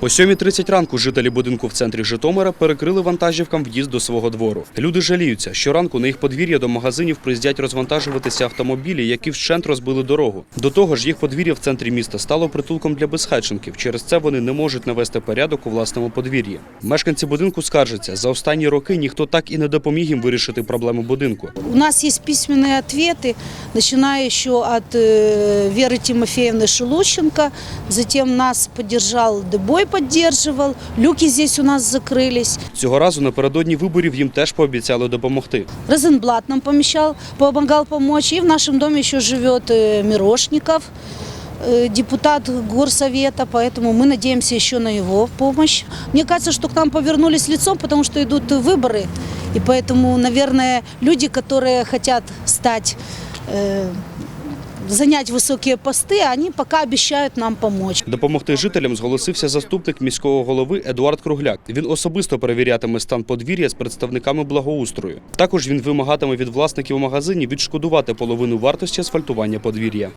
О 7.30 ранку жителі будинку в центрі Житомира перекрили вантажівкам в'їзд до свого двору. Люди жаліються, щоранку на їх подвір'я до магазинів приїздять розвантажуватися автомобілі, які вщент розбили дорогу. До того ж, їх подвір'я в центрі міста стало притулком для безхатченків. Через це вони не можуть навести порядок у власному подвір'ї. Мешканці будинку скаржаться, за останні роки ніхто так і не допоміг їм вирішити проблему будинку. У нас есть письменные ответы, начиная еще от э, Веры Тимофеевны Шелущенко, затем нас поддержал Дебой, поддерживал, люки здесь у нас закрылись, Цього разу напередодні виборів їм теж пообіцяли допомогти. Розенблат нам помещал, помогал помочь, и в нашем доме еще живет э, Мирошников, э, депутат горсовета, поэтому мы надеемся еще на его помощь. Мне кажется, что к нам повернулись лицом, потому что идут выборы, и поэтому, наверное, люди, которые хотят стать э, занять високі пости, вони поки обіцяють нам помочь. Допомогти жителям зголосився заступник міського голови Едуард Кругляк. Він особисто перевірятиме стан подвір'я з представниками благоустрою. Також він вимагатиме від власників магазинів відшкодувати половину вартості асфальтування подвір'я.